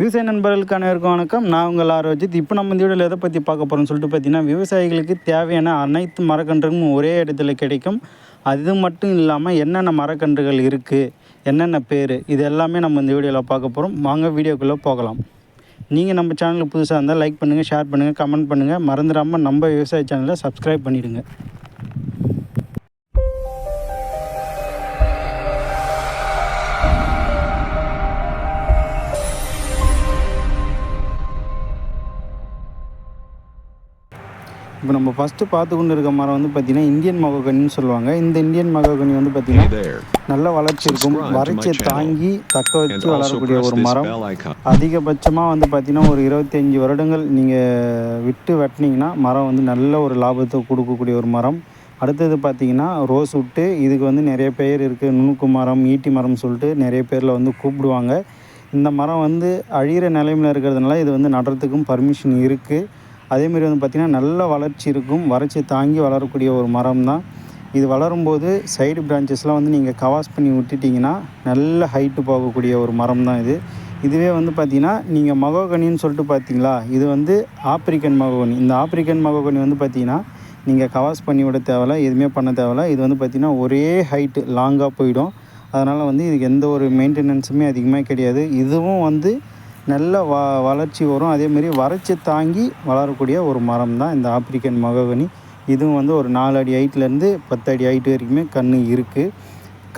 விவசாய நண்பர்களுக்கு அனைவருக்கும் வணக்கம். நான் உங்கள் ஆரோஜித் இப்போ நம்ம இந்த வீடியோவில் எதை பற்றி பார்க்க போகிறோம்னு சொல்லிட்டு பார்த்தீங்கன்னா விவசாயிகளுக்கு தேவையான அனைத்து மரக்கன்றுகளும் ஒரே இடத்துல கிடைக்கும். அது மட்டும் இல்லாமல் என்னென்ன மரக்கன்றுகள் இருக்குது என்னென்ன பேர் இது எல்லாமே நம்ம இந்த வீடியோவில் பார்க்க போகிறோம் வாங்க வீடியோக்குள்ளே போகலாம். நீங்கள் நம்ம சேனலுக்கு புதுசாக இருந்தால் லைக் பண்ணுங்கள் ஷேர் பண்ணுங்கள் கமெண்ட் பண்ணுங்கள். மறந்துடாமல் நம்ம விவசாய சேனலை சப்ஸ்கிரைப் பண்ணிவிடுங்க இப்போ நம்ம ஃபஸ்ட்டு பார்த்து கொண்டு இருக்க மரம் வந்து பார்த்திங்கன்னா இந்தியன் மகோகனின்னு சொல்லுவாங்க. இந்த இந்தியன் மகோகனி வந்து பார்த்திங்கன்னா. நல்ல வளர்ச்சி இருக்கும். வறட்சியை. தாங்கி தக்க வச்சு வளரக்கூடிய ஒரு மரம். அதிகபட்சமாக வந்து பார்த்திங்கன்னா ஒரு இருபத்தஞ்சி வருடங்கள் நீங்கள் விட்டு வெட்டினீங்கன்னா மரம் வந்து நல்ல ஒரு லாபத்தை கொடுக்கக்கூடிய ஒரு மரம். அடுத்தது பார்த்திங்கன்னா ரோஸ் விட்டு இதுக்கு வந்து நிறைய பேர் இருக்குது நுணுக்கு மரம் ஈட்டி மரம் சொல்லிட்டு நிறைய பேரில் வந்து கூப்பிடுவாங்க. இந்த மரம் வந்து அழிகிற நிலைமையில் இருக்கிறதுனால இது வந்து நடுறதுக்கும் பர்மிஷன் இருக்குது அதேமாரி வந்து பார்த்திங்கன்னா நல்ல வளர்ச்சி இருக்கும். வறட்சி தாங்கி வளரக்கூடிய ஒரு மரம் தான் இது வளரும்போது சைடு பிரான்ச்சஸ்லாம் வந்து நீங்கள் கவாஸ் பண்ணி விட்டுட்டிங்கன்னா நல்ல ஹைட்டு போகக்கூடிய ஒரு மரம் தான் இது. இதுவே வந்து பார்த்திங்கன்னா நீங்கள் மகோகனின்னு சொல்லிட்டு பார்த்தீங்களா இது வந்து ஆப்பிரிக்கன் மகோகனி. இந்த ஆப்பிரிக்கன் மகோகனி வந்து பார்த்திங்கன்னா நீங்கள் கவாஸ் பண்ணி விட தேவையில்ல எதுவுமே பண்ண தேவையில்ல. இது வந்து பார்த்திங்கன்னா ஒரே ஹைட்டு லாங்காக போயிடும். அதனால் வந்து இதுக்கு எந்த ஒரு மெயின்டெனன்ஸுமே அதிகமாக கிடையாது. இதுவும் வந்து நல்ல வ வளர்ச்சி வரும். அதேமாரி வறட்சி தாங்கி வளரக்கூடிய ஒரு மரம் தான் இந்த ஆப்பிரிக்கன் மகவனி இதுவும் வந்து ஒரு நாலு அடி ஹைட்லேருந்து பத்து அடி ஹைட் வரைக்குமே கன்று இருக்குது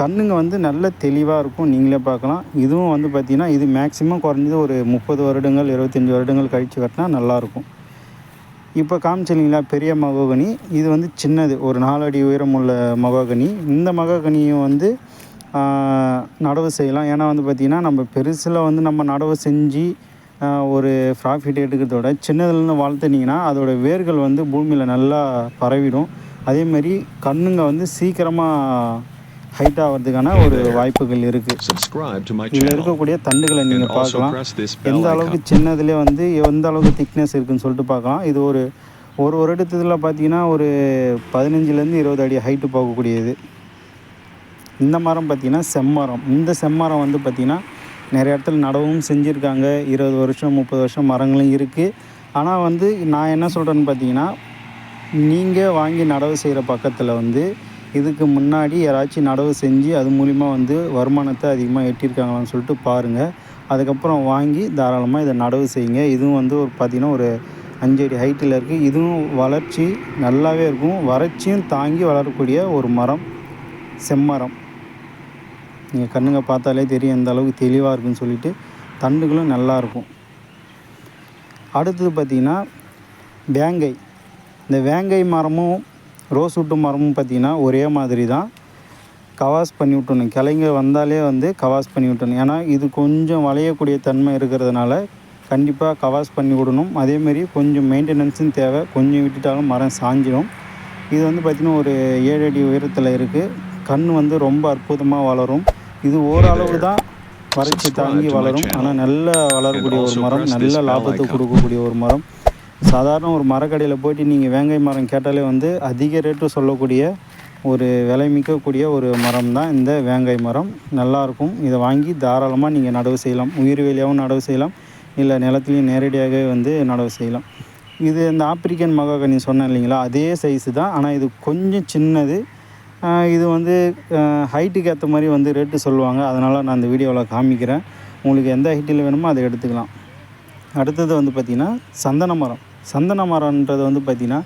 கண்ணுங்க வந்து நல்ல தெளிவாக இருக்கும். நீங்களே பார்க்கலாம். இதுவும் வந்து பார்த்திங்கன்னா இது மேக்ஸிமம் குறைஞ்சது ஒரு முப்பது வருடங்கள் இருபத்தஞ்சி வருடங்கள் கழித்து கட்டினா நல்லாயிருக்கும் இப்போ காமிச்சிங்களா பெரிய மகோகனி. இது வந்து சின்னது. ஒரு நாலு அடி உயரம் உள்ள மகோகனி. இந்த மகோகனியும் வந்து நடவு செய்யலாம். ஏன்னா வந்து பார்த்திங்கன்னா நம்ம பெருசில் வந்து நம்ம நடவு செஞ்சு ஒரு ப்ராஃபிட் எடுக்கிறத விட சின்னதுலேருந்து வளர்த்துனீங்கன்னா அதோட வேர்கள் வந்து பூமியில் நல்லா பரவிடும். அதேமாரி கண்ணுங்க வந்து சீக்கிரமாக ஹைட் ஆகிறதுக்கான ஒரு வாய்ப்புகள் இருக்குது இதில். இருக்கக்கூடிய தண்டுகளை நீங்கள் பார்க்கலாம். எந்த அளவுக்கு. சின்னதுலேயே வந்து எந்த அளவுக்கு திக்னஸ் இருக்குன்னு சொல்லிட்டு பார்க்கலாம். இது ஒரு ஒரு வருடத்துல பார்த்தீங்கன்னா ஒரு பதினஞ்சுலேருந்து இருபது அடி ஹைட்டு போகக்கூடியது இந்த மரம் பார்த்திங்கன்னா செம்மரம். இந்த செம்மரம் வந்து பார்த்திங்கன்னா நிறைய இடத்துல நடவும் செஞ்சுருக்காங்க. இருபது வருஷம் முப்பது வருஷம் மரங்களும் இருக்குது ஆனால் வந்து நான் என்ன சொல்கிறேன்னு பார்த்தீங்கன்னா நீங்கள் வாங்கி நடவு செய்கிற பக்கத்தில் வந்து இதுக்கு முன்னாடி யாராச்சும் நடவு செஞ்சு அது மூலிமா வந்து வருமானத்தை அதிகமாக எட்டியிருக்காங்களான்னு சொல்லிட்டு பாருங்கள் அதுக்கப்புறம் வாங்கி தாராளமாக இதை நடவு செய்யுங்க. இதுவும் வந்து ஒரு பார்த்திங்கன்னா ஒரு அஞ்சு அடி ஹைட்டில் இருக்குது இதுவும் வளர்ச்சி நல்லாவே இருக்கும். வறட்சியும் தாங்கி வளரக்கூடிய ஒரு மரம் செம்மரம். நீங்கள் கண்ணுங்க பார்த்தாலே தெரியும் எந்த அளவுக்கு தெளிவாக இருக்குன்னு சொல்லிட்டு தண்டுகளும் நல்லா இருக்கும். அடுத்தது பார்த்திங்கன்னா வேங்கை. இந்த வேங்கை மரமும் ரோஸ் வுட்டு மரமும் பார்த்திங்கன்னா ஒரே மாதிரி தான். கவாஸ் பண்ணி விட்டணும். கிளைங்க வந்தாலே வந்து கவாஸ் பண்ணி விட்டணும். ஏன்னா இது கொஞ்சம் வளையக்கூடிய தன்மை இருக்கிறதுனால கண்டிப்பாக கவாஸ் பண்ணி விடணும். அதேமாரி கொஞ்சம் மெயின்டெனன்ஸும் தேவை. கொஞ்சம் விட்டுட்டாலும் மரம் சாஞ்சிடும் இது வந்து பார்த்திங்கன்னா ஒரு ஏழு அடி உயரத்தில் இருக்குது கண் வந்து ரொம்ப அற்புதமாக வளரும். இது ஓரளவு தான் வறட்சி தாங்கி வளரும். ஆனால் நல்ல வளரக்கூடிய ஒரு மரம் நல்ல லாபத்தை கொடுக்கக்கூடிய ஒரு மரம். சாதாரண ஒரு மரக்கடையில் போயிட்டு நீங்கள் வேங்கை மரம் கேட்டாலே வந்து அதிக ரேட்டு சொல்லக்கூடிய ஒரு விலை மிக்கக்கூடிய ஒரு மரம் தான் இந்த வேங்கை மரம். நல்லாயிருக்கும் இதை வாங்கி தாராளமாக நீங்கள் நடவு செய்யலாம். உயிர் வேலியாகவும் நடவு செய்யலாம். இல்லை நிலத்துலையும் நேரடியாகவே வந்து நடவு செய்யலாம். இது இந்த ஆப்பிரிக்கன் மகாகனி சொன்னேன் இல்லைங்களா? அதே சைஸு தான். ஆனால் இது கொஞ்சம் சின்னது. இது வந்து ஹைட்டுக்கு ஏற்ற மாதிரி வந்து ரேட்டு சொல்லுவாங்க. அதனால் நான் இந்த வீடியோவில் காமிக்கிறேன். உங்களுக்கு எந்த ஹைட்டில் வேணுமோ அதை எடுத்துக்கலாம். அடுத்தது வந்து பார்த்திங்கன்னா சந்தன மரம். சந்தன மரம்ன்றது வந்து பார்த்திங்கன்னா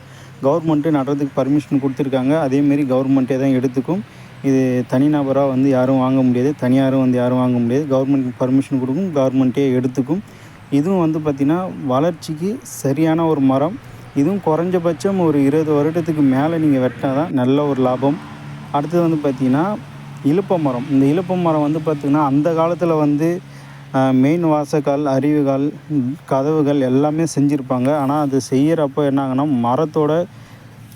கவர்மெண்ட்டு நடுறதுக்கு பர்மிஷன் கொடுத்துருக்காங்க. அதேமாரி கவர்மெண்ட்டே தான் எடுத்துக்கும். இது தனிநபராக வந்து யாரும் வாங்க முடியாது. தனியாரும் வந்து யாரும் வாங்க முடியாது. கவர்மெண்ட் பர்மிஷன் கொடுக்கும். கவர்மெண்ட்டே எடுத்துக்கும். இதுவும் வந்து பார்த்திங்கன்னா வளர்ச்சிக்கு சரியான ஒரு மரம். இதுவும் குறைஞ்சபட்சம் ஒரு இருபது வருடத்துக்கு மேலே நீங்கள் வெட்டினா தான் நல்ல ஒரு லாபம். அடுத்தது வந்து பார்த்திங்கன்னா இழுப்ப மரம். இந்த இழுப்ப மரம் வந்து பார்த்திங்கன்னா அந்த காலத்தில் வந்து மெயின் வாசக்கால் அருவிகள் கதவுகள் எல்லாமே செஞ்சுருப்பாங்க. ஆனால் அது செய்கிறப்போ என்னாங்கன்னா மரத்தோட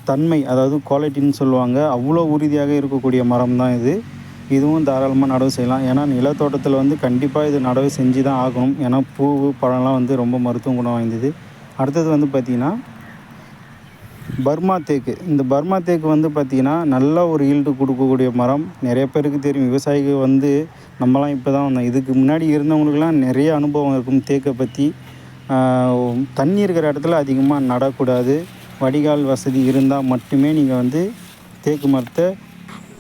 தன்மை அதாவது குவாலிட்டின்னு சொல்லுவாங்க அவ்வளோ உறுதியாக இருக்கக்கூடிய மரம் தான் இது. இதுவும் தாராளமாக நடவு செய்யலாம். ஏன்னா நிலத்தோட்டத்தில் வந்து கண்டிப்பாக இது நடவு செஞ்சு தான் ஆகணும். ஏன்னா பூ பழம்லாம் வந்து ரொம்ப மருத்துவ குணம் வாய்ந்தது. அடுத்தது வந்து பார்த்திங்கன்னா பர்மா தேக்கு. இந்த பர்மா தேக்கு வந்து பார்த்திங்கன்னா நல்ல ஒரு ஈல்டு கொடுக்கக்கூடிய மரம். நிறைய பேருக்கு தெரியும். விவசாயிகள் வந்து நம்மலாம் இப்போ தான் வந்தோம். இதுக்கு முன்னாடி இருந்தவங்களுக்குலாம் நிறைய அனுபவம் இருக்கும் தேக்கை பற்றி தண்ணி இருக்கிற இடத்துல அதிகமாக நடக்கூடாது. வடிகால் வசதி இருந்தால் மட்டுமே நீங்கள் வந்து தேக்கு மரத்தை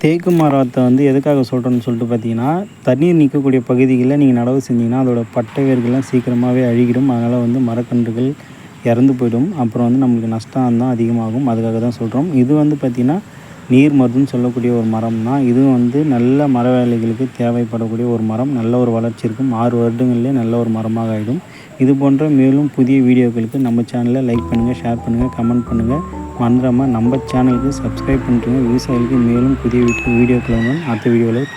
தேக்கு மரத்தை வந்து எதுக்காக சொல்கிறோன்னு சொல்லிட்டு பார்த்தீங்கன்னா தண்ணீர் நிற்கக்கூடிய பகுதிகளில் நீங்கள் நடவு செஞ்சீங்கன்னா அதோட பட்டை வேர்கள்லாம் சீக்கிரமாகவே அழுகிடும். அதனால் வந்து மரக்கன்றுகள் இறந்து போயிடும். அப்புறம் வந்து நம்மளுக்கு நஷ்டம் தான் அதிகமாகும். அதுக்காக தான் சொல்கிறோம் இது வந்து பார்த்திங்கன்னா நீர் மருந்துன்னு சொல்லக்கூடிய ஒரு மரம் தான் இதுவும் வந்து நல்ல மர வேலைகளுக்கு தேவைப்படக்கூடிய ஒரு மரம். நல்ல ஒரு வளர்ச்சி இருக்கும். ஆறு வருடங்கள்லேயே நல்ல ஒரு மரமாக ஆகிடும் இது போன்ற மேலும் புதிய வீடியோக்களுக்கு நம்ம சேனலை லைக் பண்ணுங்கள் ஷேர் பண்ணுங்கள் கமெண்ட் பண்ணுங்கள் மறந்துடாமல் நம்ம சேனலுக்கு சப்ஸ்கிரைப் பண்ணுறீங்க விவசாயிகளுக்கு மேலும் புதிய வீடியோக்கள் வந்து அடுத்த வீடியோவில்